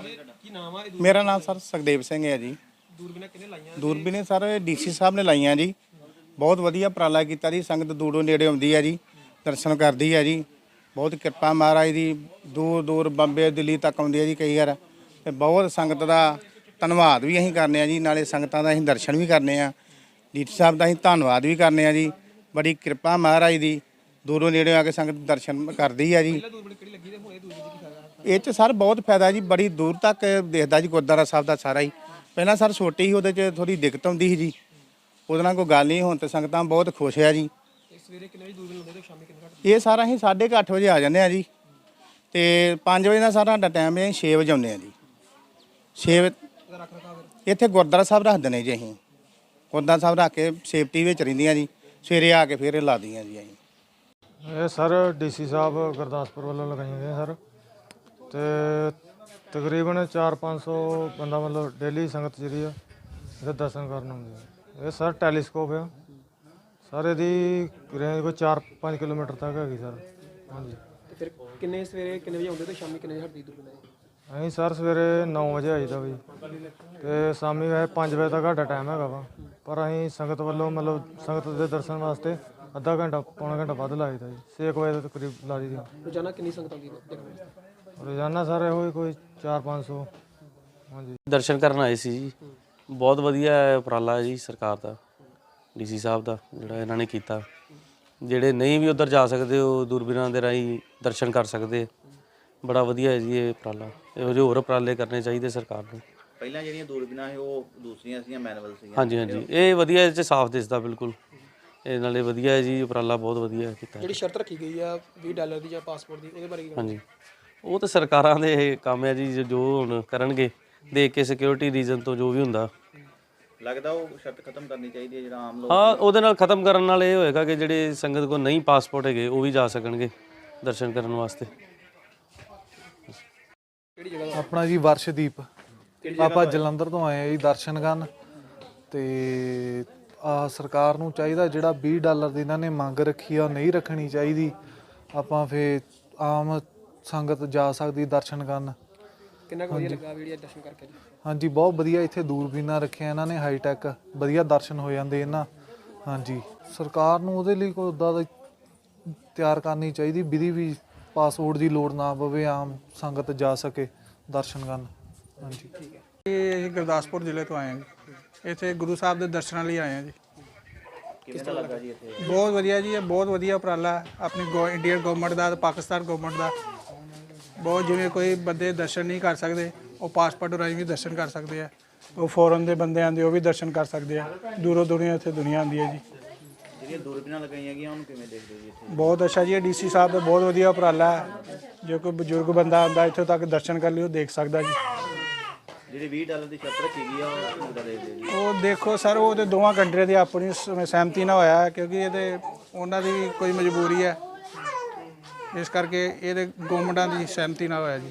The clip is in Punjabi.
ਕੀ ਨਾਮ ਆ ਇਹ ਮੇਰਾ ਨਾਮ ਸਰ ਸੁਖਦੇਵ ਸਿੰਘ ਹੈ ਜੀ। ਦੂਰਬੀਨਾਂ ਕਿੰਨੇ ਲਾਈਆਂ? ਦੂਰਬੀਨੇ ਸਰ ਡੀਸੀ ਸਾਹਿਬ ਨੇ ਲਾਈਆਂ ਜੀ। ਬਹੁਤ ਵਧੀਆ ਉਪਰਾਲਾ ਕੀਤਾ ਜੀ ਸੰਗਤ ਦੂਰੋਂ ਨੇੜੇ ਆਉਂਦੀ ਹੈ ਜੀ ਦਰਸ਼ਨ ਕਰਦੀ ਹੈ ਜੀ। ਬਹੁਤ ਕਿਰਪਾ ਮਹਾਰਾਜ ਦੀ ਦੂਰ ਦੂਰ ਬੰਬੇ ਦਿੱਲੀ ਤੱਕ ਆਉਂਦੀ ਹੈ ਜੀ ਕਈ ਵਾਰ। ਤੇ ਬਹੁਤ ਸੰਗਤ ਦਾ ਧੰਨਵਾਦ ਵੀ ਅਸੀਂ ਕਰਨੇ ਆ ਜੀ ਨਾਲੇ ਸੰਗਤਾਂ ਦਾ ਅਸੀਂ ਦਰਸ਼ਨ ਵੀ ਕਰਨੇ ਆ। ਡੀਸੀ ਸਾਹਿਬ ਦਾ ਅਸੀਂ ਧੰਨਵਾਦ ਵੀ ਕਰਨੇ ਆ ਜੀ। ਬੜੀ ਕਿਰਪਾ ਮਹਾਰਾਜ ਦੀ ਦੂਰੋਂ ਨੇੜੇ ਆ ਕੇ ਸੰਗਤ ਦਰਸ਼ਨ ਕਰਦੀ ਆ ਜੀ। ਇਹ ਚ ਸਰ ਬਹੁਤ ਫਾਇਦਾ ਜੀ, ਬੜੀ ਦੂਰ ਤੱਕ ਦੇਖਦਾ ਜੀ ਗੁਰਦੁਆਰਾ ਸਾਹਿਬ ਦਾ ਸਾਰਾ ਹੀ। ਪਹਿਲਾਂ ਸਰ ਛੋਟੀ ਸੀ, ਉਹਦੇ ਚ ਥੋੜੀ ਦਿੱਕਤ ਆਉਂਦੀ ਸੀ ਜੀ। ਉਹਦੇ ਨਾਲ ਕੋਈ ਗੱਲ ਨਹੀਂ ਹੁਣ ਤੇ ਸੰਗਤਾਂ ਬਹੁਤ ਖੁਸ਼ ਆ ਜੀ। ਤੇ ਸਵੇਰੇ ਕਿੰਨੇ ਵਜੇ ਦੂਰਬੀਨ ਲਾਉਂਦੇ ਤੇ ਸ਼ਾਮੀ ਕਿੰਨੇ ਘੱਟ ਇਹ ਸਾਰਾ ਅਸੀਂ 8:30 ਵਜੇ ਆ ਜਾਂਦੇ ਆ ਜੀ। ਤੇ 5 ਵਜੇ ਦਾ ਸਾਰਾ ਸਾਡਾ ਟਾਈਮ ਹੈ 6 ਵਜੇ ਆਉਂਦੇ ਆ ਜੀ। 6 ਵਜੇ ਇੱਥੇ ਗੁਰਦੁਆਰਾ ਸਾਹਿਬ ਰੱਖ ਦਿੰਦੇ ਜੀ ਅਸੀਂ। ਗੁਰਦੁਆਰਾ ਸਾਹਿਬ ਰੱਖ ਕੇ ਸੇਫਟੀ ਵਿੱਚ ਰਹਿੰਦੀਆਂ ਜੀ। ਸਵੇਰੇ ਆ ਕੇ ਫਿਰ ਇਹ ਲਾ ਦੀਆਂ ਜੀ ਅਸੀਂ। ਇਹ ਸਰ ਡੀਸੀ ਸਾਹਿਬ ਗੁਰਦਾਸਪੁਰ ਵੱਲੋਂ ਲਗਾਈਆਂ ਗਈਆਂ ਸਰ। ਤੇ ਤਕਰੀਬਨ 4-500 ਬੰਦਾ ਮਤਲਬ ਡੇਲੀ ਸੰਗਤ ਜਿਹੜੀ ਆ ਇਹਦੇ ਦਰਸ਼ਨ ਕਰਨ ਆਉਂਦੀ ਹੈ ਇਹ ਸਰ ਟੈਲੀਸਕੋਪ ਆ। ਸਰ ਇਹਦੀ ਰੇਂਜ ਕੋਈ 4-5 ਕਿਲੋਮੀਟਰ ਤੱਕ ਹੈਗੀ ਸਰ। ਹਾਂਜੀ। ਤੇ ਫਿਰ ਕਿੰਨੇ ਸਵੇਰੇ ਕਿੰਨੇ ਵਜੇ ਆਉਂਦੇ ਤੇ ਸ਼ਾਮੀ ਕਿੰਨੇ ਵਜੇ ਹਟਦੀ ਇਹ? ਅਸੀਂ ਸਰ ਸਵੇਰੇ 9 ਵਜੇ ਆਈਦਾ ਵੀ। ਤੇ ਸ਼ਾਮੀ ਵੈਸੇ 5 ਵਜੇ ਤੱਕ ਸਾਡਾ ਟਾਈਮ ਹੈਗਾ ਵਾ। ਪਰ ਅਸੀਂ ਸੰਗਤ ਵੱਲੋਂ ਮਤਲਬ ਸੰਗਤ ਦੇ ਦਰਸ਼ਨ ਵਾਸਤੇ ਅੱਧਾ ਘੰਟਾ ਪੌਣਾ ਘੰਟਾ ਵੱਧ ਲਾਈਦਾ ਜੀ। 6 ਵਜੇ ਦੇ ਕਰੀਬ ਲਾ ਦਈਦੀ ਰੋਜ਼ਾਨਾ ਕਿੰਨੀ ਸੰਗਤ ਆਉਂਦੀ ਹੈ ਦੇਖਣ ਵਾਸਤੇ? ਰੋਜ਼ਾਨਾ ਸਰ ਇਹੋ ਹੀ ਕੋਈ 4-500 ਹਾਂਜੀ। ਦਰਸ਼ਨ ਕਰਨ ਆਏ ਸੀ ਜੀ। ਬਹੁਤ ਵਧੀਆ ਹੈ ਉਪਰਾਲਾ ਹੈ ਜੀ ਸਰਕਾਰ ਦਾ ਡੀਸੀ ਸਾਹਿਬ ਦਾ ਜਿਹੜਾ ਇਹਨਾਂ ਨੇ ਕੀਤਾ। ਜਿਹੜੇ ਨਹੀਂ ਵੀ ਉਧਰ ਜਾ ਸਕਦੇ ਉਹ ਦੂਰਬੀਨਾਂ ਦੇ ਰਾਹੀਂ ਦਰਸ਼ਨ ਕਰ ਸਕਦੇ। ਬੜਾ ਵਧੀਆ ਹੈ ਜੀ ਇਹ ਉਪਰਾਲਾ। ਇਹੋ ਜਿਹੇ ਹੋਰ ਉਪਰਾਲੇ ਕਰਨੇ ਚਾਹੀਦੇ ਸਰਕਾਰ ਨੂੰ। ਪਹਿਲਾਂ ਜਿਹੜੀਆਂ ਦੂਰਬੀਨਾਂ ਸੀ ਉਹ ਦੂਸਰੀਆਂ ਸੀਗੀਆਂ ਮੈਨੂਅਲ ਸੀਗੀਆਂ। ਹਾਂਜੀ ਹਾਂਜੀ। ਇਹ ਵਧੀਆ ਇਹ 'ਚ ਸਾਫ਼ ਦਿਸਦਾ ਬਿਲਕੁਲ। ਇਹ ਨਾਲੇ ਵਧੀਆ ਹੈ ਜੀ ਉਪਰਾਲਾ ਬਹੁਤ ਵਧੀਆ ਕੀਤਾ ਹੈ। ਜਿਹੜੀ ਸ਼ਰਤ ਰੱਖੀ ਗਈ ਆ 20 ਡਾਲਰ ਦੀ ਜਾਂ ਪਾਸਪੋਰਟ ਦੀ ਉਹਦੇ ਬਾਰੇ ਕੀ ਹਾਂਜੀ। ਉਹ ਤਾਂ ਸਰਕਾਰਾਂ ਦੇ ਇਹ ਕੰਮ ਹੈ ਜੀ ਜੋ- ਜੋ ਹੁਣ ਕਰਨਗੇ ਦੇਖ ਕੇ ਸਿਕਿਉਰਿਟੀ ਰੀਜ਼ਨ ਤੋਂ ਜੋ ਵੀ ਹੁੰਦਾ। ਲੱਗਦਾ ਉਹ ਸ਼ਰਤ ਖਤਮ ਕਰਨੀ ਚਾਹੀਦੀ ਹੈ ਜਿਹੜਾ ਆਮ ਲੋਕ ਹਾਂ ਉਹਦੇ ਨਾਲ ਖਤਮ ਕਰਨ ਨਾਲ ਇਹ ਹੋਏਗਾ ਕਿ ਜਿਹੜੇ ਸੰਗਤ ਕੋਲ ਨਹੀਂ ਪਾਸਪੋਰਟ ਹੈਗੇ ਉਹ ਵੀ ਜਾ ਸਕਣਗੇ ਦਰਸ਼ਨ ਕਰਨ ਵਾਸਤੇ। ਕਿਹੜੀ ਜਗ੍ਹਾ ਦਾ ਆਪਣਾ ਜੀ ਵਰਸ਼ਦੀਪ। ਆਪਾਂ ਜਲੰਧਰ ਤੋਂ ਆਏ ਆ ਜੀ ਦਰਸ਼ਨ ਕਰਨ ਤੇ ਸਰਕਾਰ ਨੂੰ ਚਾਹੀਦਾ ਜਿਹੜਾ 20 ਡਾਲਰ ਦੀ ਇਹਨਾਂ ਨੇ ਮੰਗ ਰੱਖੀ ਆ ਉਹ ਨਹੀਂ ਰੱਖਣੀ ਚਾਹੀਦੀ। ਆਪਾਂ ਫੇ ਆਮ ਸੰਗਤ ਜਾ ਸਕਦੀ ਦਰਸ਼ਨ ਕਰਨ। ਕਿੰਨਾ ਕੁ ਵਧੀਆ ਲੱਗਾ ਵੀਡੀਓ ਦਰਸ਼ਨ ਕਰਕੇ? ਜੀ ਹਾਂਜੀ ਬਹੁਤ ਵਧੀਆ ਇੱਥੇ ਦੂਰਬੀਨਾਂ ਰੱਖਿਆ ਇਹਨਾਂ ਨੇ ਹਾਈ ਟੈਕ ਵਧੀਆ ਦਰਸ਼ਨ ਹੋ ਜਾਂਦੇ ਇਹਨਾਂ। ਹਾਂਜੀ ਸਰਕਾਰ ਨੂੰ ਉਹਦੇ ਲਈ ਕੋਈ ਉਦਾਂ ਦਾ ਤਿਆਰ ਕਰਨੀ ਚਾਹੀਦੀ ਵਿਧੀ ਵੀ ਪਾਸਪੋਰਟ ਦੀ ਲੋੜ ਨਾ ਪਵੇ ਆਮ ਸੰਗਤ ਜਾ ਸਕੇ ਦਰਸ਼ਨ ਕਰਨ। ਹਾਂਜੀ ਇਹ ਅਸੀਂ ਗੁਰਦਾਸਪੁਰ ਜ਼ਿਲ੍ਹੇ ਤੋਂ ਆਏ ਹਾਂ ਜੀ। ਇੱਥੇ ਗੁਰੂ ਸਾਹਿਬ ਦੇ ਦਰਸ਼ਨਾਂ ਲਈ ਆਏ ਹਾਂ ਜੀ। ਦਾ ਲੱਗਾ ਜੀ ਇੱਥੇ? ਬਹੁਤ ਵਧੀਆ ਜੀ ਇਹ ਬਹੁਤ ਵਧੀਆ ਉਪਰਾਲਾ। ਹੈ ਆਪਣੀ ਗੋ ਇੰਡੀਅਨ ਗਵਰਨਮੈਂਟ ਦਾ ਤੇ ਪਾਕਿਸਤਾਨ ਗਵਰਨਮੈਂਟ ਦਾ। ਬਹੁਤ ਜਿਵੇਂ ਕੋਈ ਬੰਦੇ ਦਰਸ਼ਨ ਨਹੀਂ ਕਰ ਸਕਦੇ ਉਹ ਪਾਸਪੋਰਟ ਰਾਹੀਂ ਵੀ ਦਰਸ਼ਨ ਕਰ ਸਕਦੇ ਆ। ਉਹ ਫੋਰਨ ਦੇ ਬੰਦੇ ਆਂਦੇ ਉਹ ਵੀ ਦਰਸ਼ਨ ਕਰ ਸਕਦੇ ਆ। ਦੂਰੋਂ ਦੁਨੀਆ ਇੱਥੇ ਦੁਨੀਆ ਆਉਂਦੀ ਹੈ ਜੀ। ਜਿਹੜੀਆਂ ਦੂਰਬੀਨਾਂ ਲਗਾਈਆਂ ਗਈਆਂ ਉਹਨੂੰ ਕਿਵੇਂ ਦੇਖਦੇ ਹੋ ਜੀ ਇੱਥੇ? ਬਹੁਤ ਅੱਛਾ ਜੀ ਇਹ ਡੀਸੀ ਸਾਹਿਬ ਦਾ ਬਹੁਤ ਵਧੀਆ ਉਪਰਾਲਾ ਹੈ। ਜੇ ਕੋਈ ਬਜ਼ੁਰਗ ਬੰਦਾ ਆਂਦਾ ਇੱਥੋਂ ਤੱਕ ਦਰਸ਼ਨ ਕਰ ਲਈ ਉਹ ਦੇਖ ਸਕਦਾ ਜੀ। ਜਿਹੜੀ 20 ਡਾਲਰ ਦੀ ਸ਼ਰਤ ਰੱਖੀ ਗਈ ਆ, ਉਹ ਕਿੱਦਾਂ ਦੇਖਦੇ ਹੋ ਜੀ ਉਹ ਦੇਖੋ ਸਰ, ਉਹ ਤੇ ਦੋਵਾਂ ਕੰਟਰੀਆਂ ਦੀ ਆਪਣੀ ਸ- ਸਹਿਮਤੀ ਨਾਲ ਹੋਇਆ ਹੈ ਕਿਉਂਕਿ ਇਹਦੇ ਉਹਨਾਂ ਦੀ ਵੀ ਕੋਈ ਮਜਬੂਰੀ ਹੈ। ਇਸ ਕਰਕੇ ਇਹਦੇ ਗਵਰਨਮੈਂਟਾਂ ਦੀ ਸਹਿਮਤੀ ਨਾਲ ਹੋਇਆ ਜੀ।